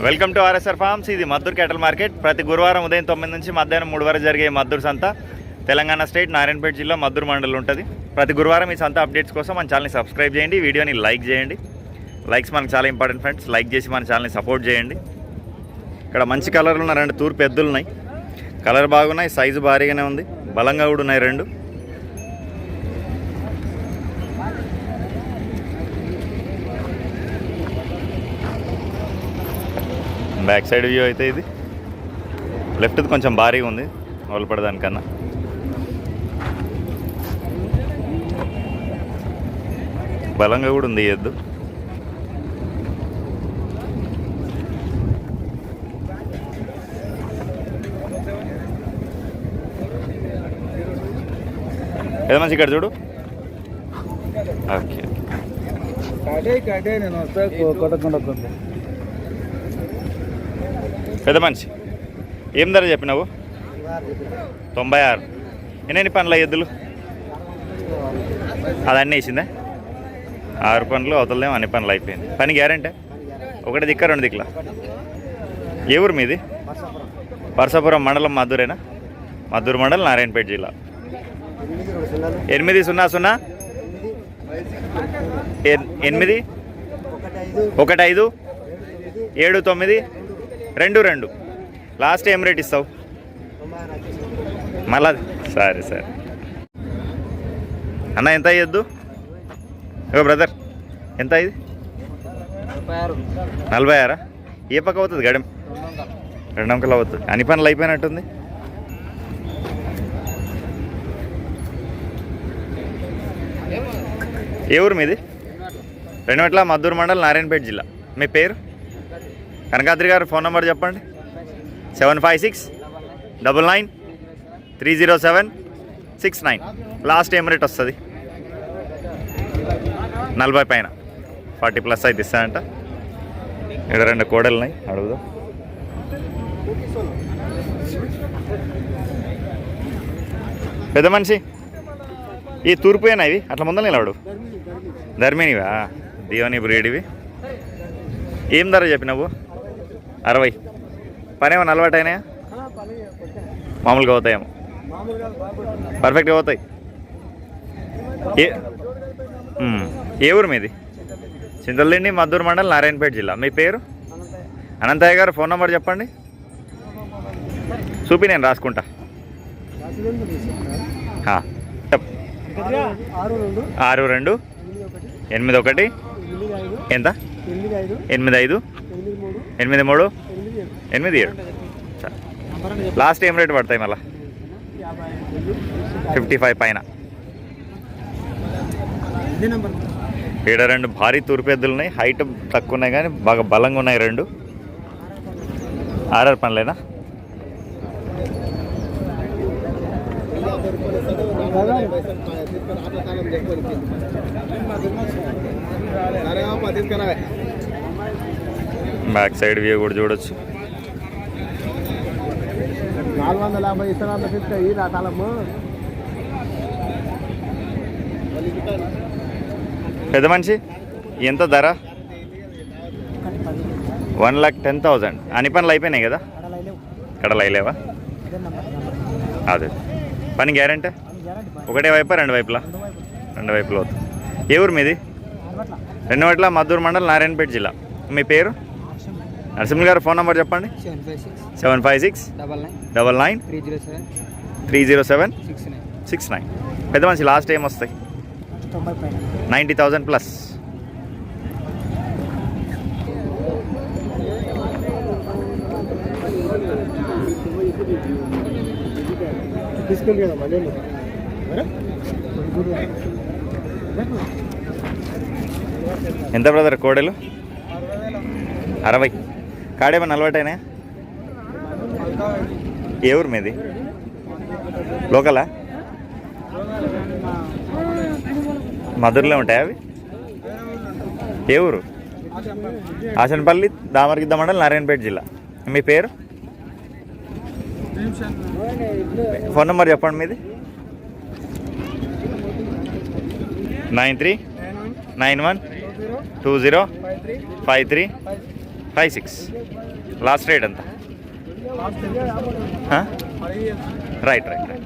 Welcome to RSR forms. ఇది Maddur క్యాటల్ market. ప్రతి గురువారం ఉదయం తొమ్మిది నుంచి మధ్యాహ్నం మూడు వరకు జరిగే మద్దూరు సంత తెలంగాణ స్టేట్ నారాయణపేట జిల్లా మద్దూరు మండలం ఉంటుంది. ప్రతి గురువారం ఈ సంత అప్డేట్స్ కోసం మన ఛానల్ని సబ్స్క్రైబ్ చేయండి వీడియోని లైక్ చేయండి. లైక్స్ మనకు చాలా ఇంపార్టెంట్ ఫ్రెండ్స్. లైక్ చేసి మన ఛానల్ని సపోర్ట్ చేయండి. ఇక్కడ మంచి కలర్లు ఉన్న రెండు తూర్పు ఎద్దులు ఉన్నాయి. కలర్ బాగున్నాయి సైజు భారీగానే ఉంది. బలంగా కూడా ఉన్నాయి రెండు. బ్యాక్ సైడ్ వ్యూ అయితే ఇది. లెఫ్ట్ది కొంచెం భారీగా ఉంది వలపడదానికన్నా. బలంగా కూడా ఉంది ఎద్దు. ఏదో మంచి ఇక్కడ చూడు. ఓకే. నేను వస్తా కొట్టకుండా పెద్ద మనిషి. ఏం ధర చెప్పినావు? తొంభై ఆరు. ఎన్ని పనులు ఎద్దులు? అది అన్నీ వేసిందా? ఆరు పనులు అవతలదేమో అన్ని పనులు అయిపోయింది. పని గ్యారంటీ? ఒకటి దిక్క రెండు దిక్కుల? ఏ ఊరు మీది? పరసాపురం మండలం మద్దూరేనా మద్దూరు మండలం నారాయణపేట జిల్లా. ఎనిమిది సున్నా సున్నా? ఎన్- ఎనిమిది? ఒకటి ఐదు. ఏడు తొమ్మిది? రెండు రెండు. లాస్ట్ ఏం రేట్ ఇస్తావు? మళ్ళా సరే సరే. అన్న ఎంత అయ్యొద్దు? ఇగో బ్రదర్ ఎంత ఇది? నలభై ఆరా. ఏ పక్క అవుతుంది గడెం రెండు అంకలు అవుతుంది అన్ని పనులు అయిపోయినట్టుంది. ఏ ఊరు మీది? రెండు గంటల మద్దూరు మండలం నారాయణపేట జిల్లా. మీ పేరు? కనకాద్రి గారు ఫోన్ నెంబర్ చెప్పండి. Seven five six double nine three zero seven six nine. Last ఏం రేట్ వస్తుంది? నలభై పైన. ఫార్టీ ప్లస్ అయితే ఇస్తానంట ఇక్కడ రెండు కోడలు ఉన్నాయి. అడుగుదాం. పెద్ద మనిషి? ఈ తూర్పుయేనా ఇవి? అట్లా ముందర నిలబడు. ధర్మినివా దీవని బ్రీడివి ఏం ధర చెప్పినావు? అరవై. పనేమో అలవాటు అయినాయా? మామూలుగా అవుతాయేమో. పర్ఫెక్ట్గా అవుతాయి. ఏ ఏ ఊరు మీది? చింతలదిండి మద్దూరు మండలం నారాయణపేట జిల్లా. మీ పేరు? అనంతయ్య గారు ఫోన్ నెంబర్ చెప్పండి. చూపి నేను రాసుకుంటా. చెప్. ఆరు రెండు ఎనిమిది ఒకటి. ఎంత? ఎనిమిది ఐదు. ఎనిమిది మూడు. ఎనిమిది ఏడు. లాస్ట్ ఏం రేట్ పడతాయి మళ్ళీ? ఫిఫ్టీ ఫైవ్ పైన. ఈడ రెండు భారీ తూర్పు ఎద్దులు ఉన్నాయి. హైట్ తక్కువ ఉన్నాయి కానీ బాగా బలంగా ఉన్నాయి రెండు. ఆర్ఆర్ పనులేనా? బ్యాక్ సైడ్ వ్యూ కూడా చూడొచ్చు. నాలుగు వందల యాభై ఇతరాలు ఫిఫ్టీ ఈ రకాలము పెద్ద మనిషి ఎంత ధర? One lakh ten thousand. అన్ని పనులు అయిపోయినాయి కదా? కడలు అయిలేవా అదే. పని గ్యారంటీ? ఒకటే వైపా రెండు వైపులా? రెండు వైపులు అవుతుంది. ఏ ఊరు మీది? రెండు వైపులా మద్దూరు మండలం నారాయణపేట జిల్లా. మీ పేరు? నరసింహ గారు ఫోన్ నెంబర్ చెప్పండి. Seven five six. Double nine double nine. Three zero seven. Six nine six nine. పెద్ద మనిషి లాస్ట్ ఏం వస్తాయి? Ninety thousand plus. ఎంత బ్రదర్ కోడలు? అరవై. కాడేమన్నా అలవాటైనా ఏ ఊరు మీది? లోకలా? మధురలో ఉంటాయా అవి? ఏ ఊరు? ఆసనపల్లి దామరగిద్ద మండలం నారాయణపేట జిల్లా. మీ పేరు? ఫోన్ నెంబర్ చెప్పండి మీది. Nine three nine one two zero five three five six last rate ఎంత? రైట్ రైట్ రైట్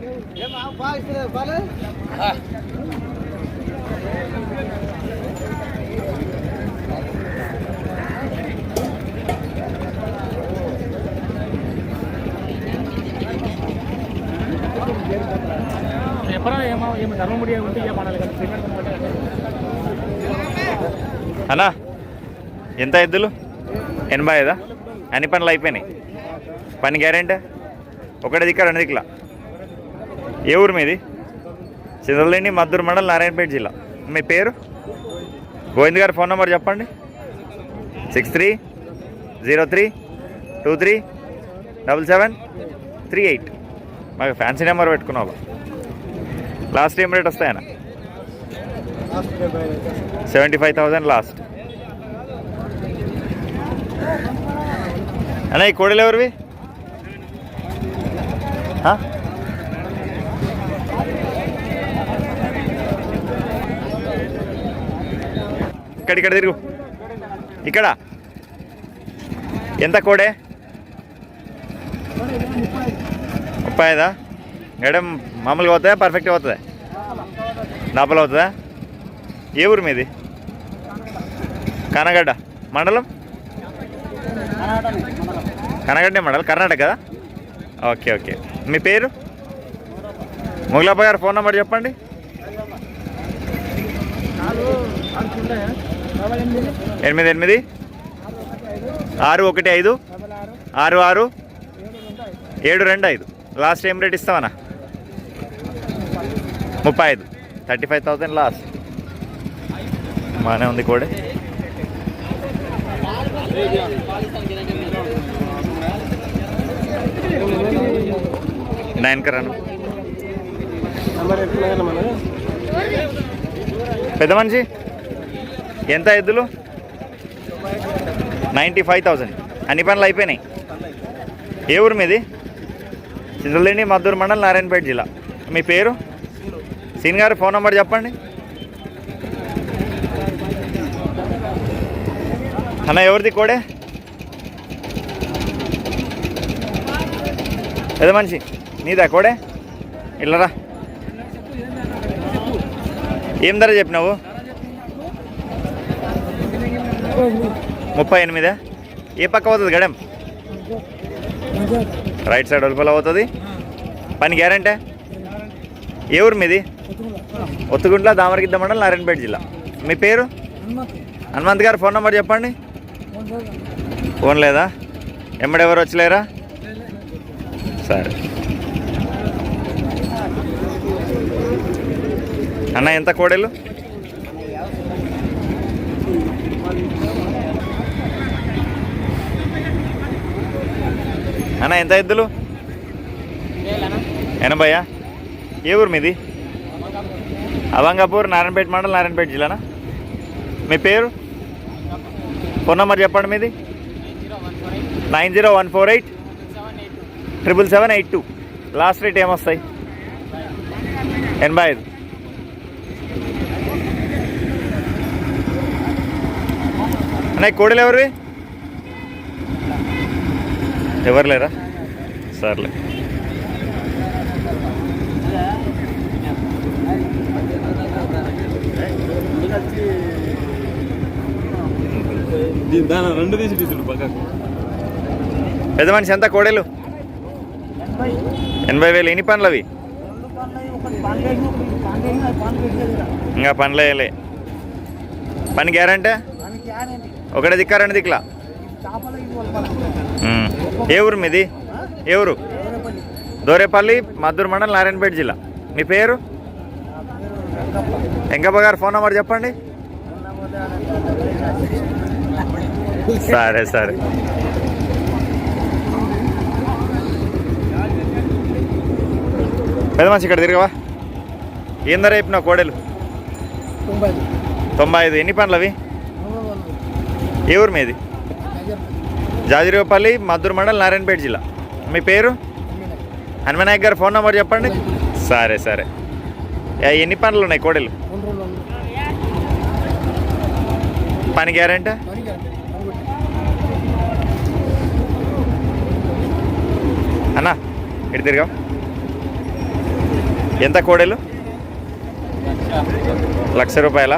ఎప్పుడైనా ఏమో ఏమో ధర్మముడి ఉంటే అన్నా ఎంత ఎద్దులు? ఎనభై ఐదా? అన్ని పనులు అయిపోయినాయి. పని గ్యారెంటీ? ఒకటి దిక్క రెండు దిక్కుల? ఏ ఊరు మీది? చింతలదిండి మద్దూరు మండలం నారాయణపేట జిల్లా. మీ పేరు? గోవింద్ గారి ఫోన్ నెంబర్ చెప్పండి. Six three zero three two three double seven three eight. మాకు ఫ్యాన్సీ నెంబర్ పెట్టుకున్నావు లాస్ట్ ఏం rate వస్తాయన్నా? Seventy five thousand last. అన్న ఈ కోడలు ఎవరివి? ఇక్కడ ఇక్కడ తిరుగు. ఇక్కడ. ఎంత కోడే? ముప్పై ఐదా మేడం మామూలుగా అవుతుందా? పర్ఫెక్ట్గా అవుతుందా? లోపల అవుతుందా? ఏ ఊరు మీది? కనగడ్డ. మండలం? కనగడ్డ మండల్ కర్ణాటక కదా? Okay okay. మీ పేరు? మొగలాప గారు ఫోన్ నెంబర్ చెప్పండి. ఎనిమిది ఎనిమిది. ఆరు ఒకటి ఐదు. ఆరు ఆరు. ఏడు రెండు ఐదు. లాస్ట్ ఏం రేట్ ఇస్తావనా? ముప్పై ఐదు. థర్టీ ఫైవ్ థౌసండ్ లాస్ట్ బాగానే ఉంది కూడా. నైన్ కరాను పెద్ద మనిషి? ఎంత ఎద్దులు? నైంటీ ఫైవ్ థౌజండ్ అన్ని పనులు అయిపోయినాయి. ఏ ఊరు మీది? చింతలదిండి మద్దూరు మండలం నారాయణపేట జిల్లా. మీ పేరు? సీన్ గారు ఫోన్ నెంబర్ చెప్పండి. అన్న ఎవరిది కోడే? పెద్ద మనిషి. నీదా కోడే? ఇల్లరా ఏం ధర చెప్పినావు? ముప్పై ఎనిమిదా? ఏ పక్క అవుతుంది గడెం? రైట్ సైడ్ వెలుపల అవుతుంది పని గ్యారంటీ? ఏ ఊరు మీది? ఒత్తుగుంట్ల దామరగిద్ద మండలం నారాయణపేట జిల్లా. మీ పేరు? హనుమంత్ గారు ఫోన్ నెంబర్ చెప్పండి. ఫోన్ లేదా? ఎమ్మడెవరు వచ్చలేరా? సరే. అన్న ఎంత కోడలు? అన్న ఎంత ఎద్దులు? ఎనభయ్యా ఏ ఊరు మీది? అవంగాపూర్ నారాయణపేట మండల్ నారాయణపేట జిల్లానా? మీ పేరు? ఫోన్ నెంబర్ చెప్పండి మీది? Nine zero one four eight triple seven eight two. Last rate ఏమొస్తాయి? ఎనభై ఐదు. అన్నయ్య కోడలు ఎవరివి? ఎవరు లేరా? సర్లే. దాని రెండు తీసి తీసుడు పక్కకు. పెద్ద మనిషి ఎంత కోడేలు? ఎనభై వేలు. ఎన్ని పనులు అవి ఇంకా పనులు వేయలే. పని గ్యారంటీ? ఒకటే దిక్కా రెండు దిక్కులా? ఏ ఊరు మీది? ఏ ఊరు? దోరేపల్లి మద్దూరు మండలం నారాయణపేట జిల్లా. మీ పేరు? ఎంకప్ప గారు ఫోన్ నెంబర్ చెప్పండి. సరే సరే. పెద్ద మనిషి ఇక్కడ తిరగవా? ఏం ధర చెప్పినావు కోడలు? తొంభై ఐదు. ఎన్ని పనులు అవి? ఏ ఊరు మీది? జాజిరేపల్లి మద్దూరు మండలం నారాయణపేట జిల్లా. మీ పేరు? హనుమనాయక్ గారు ఫోన్ నెంబర్ చెప్పండి. సరే సరే. ఎన్ని పనులు ఉన్నాయి కోడలు? పని గ్యారంటీ? ఇటు తిరగా ఎంత కోడలు? లక్ష రూపాయల?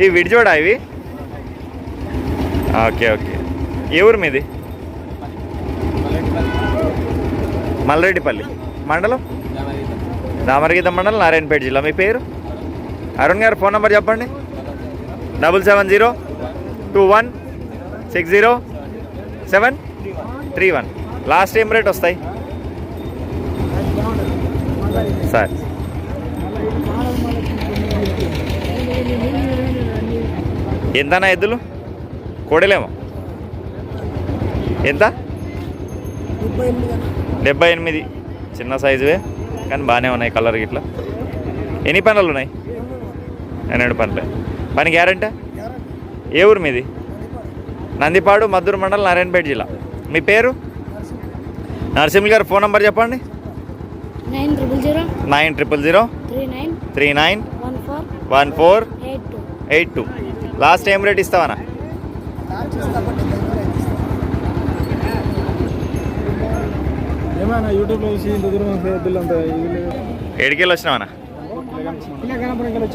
ఇవి విడిజోడా ఇవి? Okay okay. ఏ ఊరు మీది? మల్రెడ్డిపల్లి. మండలం? దామరగీత మండలం నారాయణపేట జిల్లా. మీ పేరు? అరుణ్ గారు ఫోన్ నెంబర్ చెప్పండి. Double seven zero two one six zero seven three one. Last ఏం రేట్ వస్తాయి? సార్. ఎంతనా ఎద్దులు? కోడలేమో. ఎంత? డెబ్బై ఎనిమిది. చిన్న సైజువే కానీ బాగానే ఉన్నాయి కలర్ ఇట్లా ఎన్ని పనులు ఉన్నాయి? ఎన్నెండు పనులే పని గ్యారంటీ? ఏ ఊరు మీది? నందిపాడు మద్దూరు మండలం నారాయణపేట జిల్లా. మీ పేరు? నరసింహులు గారు ఫోన్ నెంబర్ చెప్పండి. Nine triple zero nine triple zero three nine three nine one four one four eight two. Eight two. Last ఏం రేట్ ఇస్తావనా ఏడికెళ్ళి వచ్చినావనా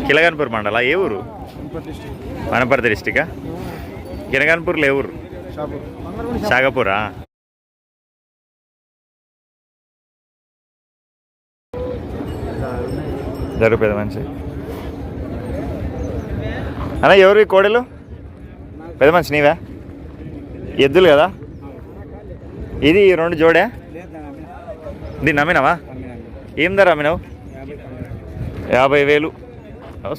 కిలగన్పూర్ మండల ఏ ఊరు? వనపర్తి డిస్టికా కిలగన్పూర్లో ఏ ఊరు? షాపు జరుగు పెద్ద మంచి. అన్న ఎవరు ఈ కోడలు? పెద్ద మనిషి నీవా? ఎద్దులు కదా? ఇది రెండు జోడే? దీన్ని అమ్మినావా ఏం ధర అమ్మినావు? యాభై వేలు.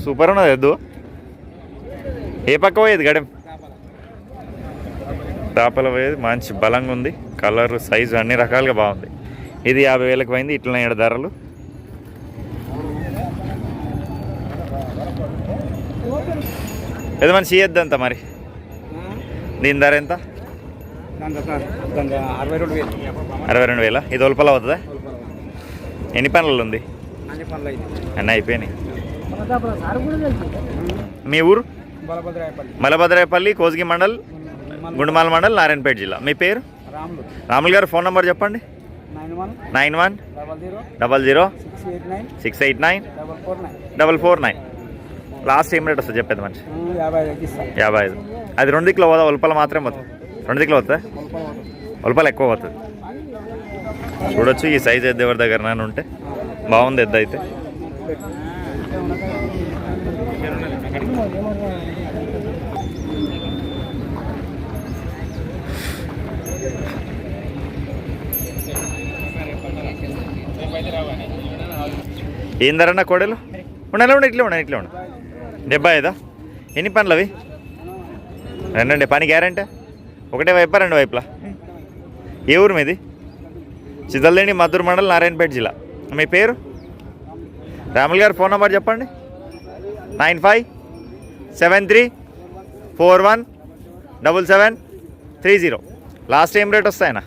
సూపర్ ఉన్నది ఎద్దు. ఏ పక్క పోయేది గడెం తాపల పోయేది మంచి బలంగా ఉంది. కలర్ సైజు అన్ని రకాలుగా బాగుంది. ఇది యాభై వేలకు పోయింది ఇట్లనే ఏడు ధరలు. పెద్ద మనిషి ఇయ్యద్దు మరి దీని ధర ఎంత? అరవై రెండు వేలు. ఇది ఒలపల అవుతుందా? ఎన్ని పనులు ఉంది? అన్ని పనులు అయితే అన్నీ అయిపోయినాయి. మీ ఊరు? మలభద్రాయపల్లి కోసిగి మండల్ గుండుమాల. మండల్ నారాయణపేట జిల్లా. మీ పేరు? రాములు. గారు ఫోన్ నెంబర్ చెప్పండి. Nine one double zero six eight nine six eight nine double four nine. Double four nine. Last ఏం రేట్ వస్తుంది చెప్పేది మంచి యాభై ఐదు అది రెండు దిక్కులో పోదా? ఉల్పల మాత్రమే పోతుంది. రెండు దిక్కులో పోతుందా? ఉల్పలు ఎక్కువ పోతుంది. చూడొచ్చు ఈ సైజ్ ఎద్దు ఎవరి దగ్గర ఉంటే. బాగుంది ఎద్దు అయితే. ఏం ధరన్న కోడలు? ఉండాలి ఉండి ఇట్లా ఉండండి ఇట్లా ఉండు. డెబ్బై ఐదా? ఎన్ని పనులు అవి రెండండి పని గ్యారంటీ? ఒకటే వైపా రెండు వైపులా? ఏ ఊరు మీది? చిదల్లేని మద్దూరు మండలం నారాయణపేట జిల్లా. మీ పేరు? రాములు గారు ఫోన్ నెంబర్ చెప్పండి. Nine five seven three four one double seven three zero. Last ఏం రేట్ వస్తాయనా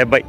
డెబ్బై.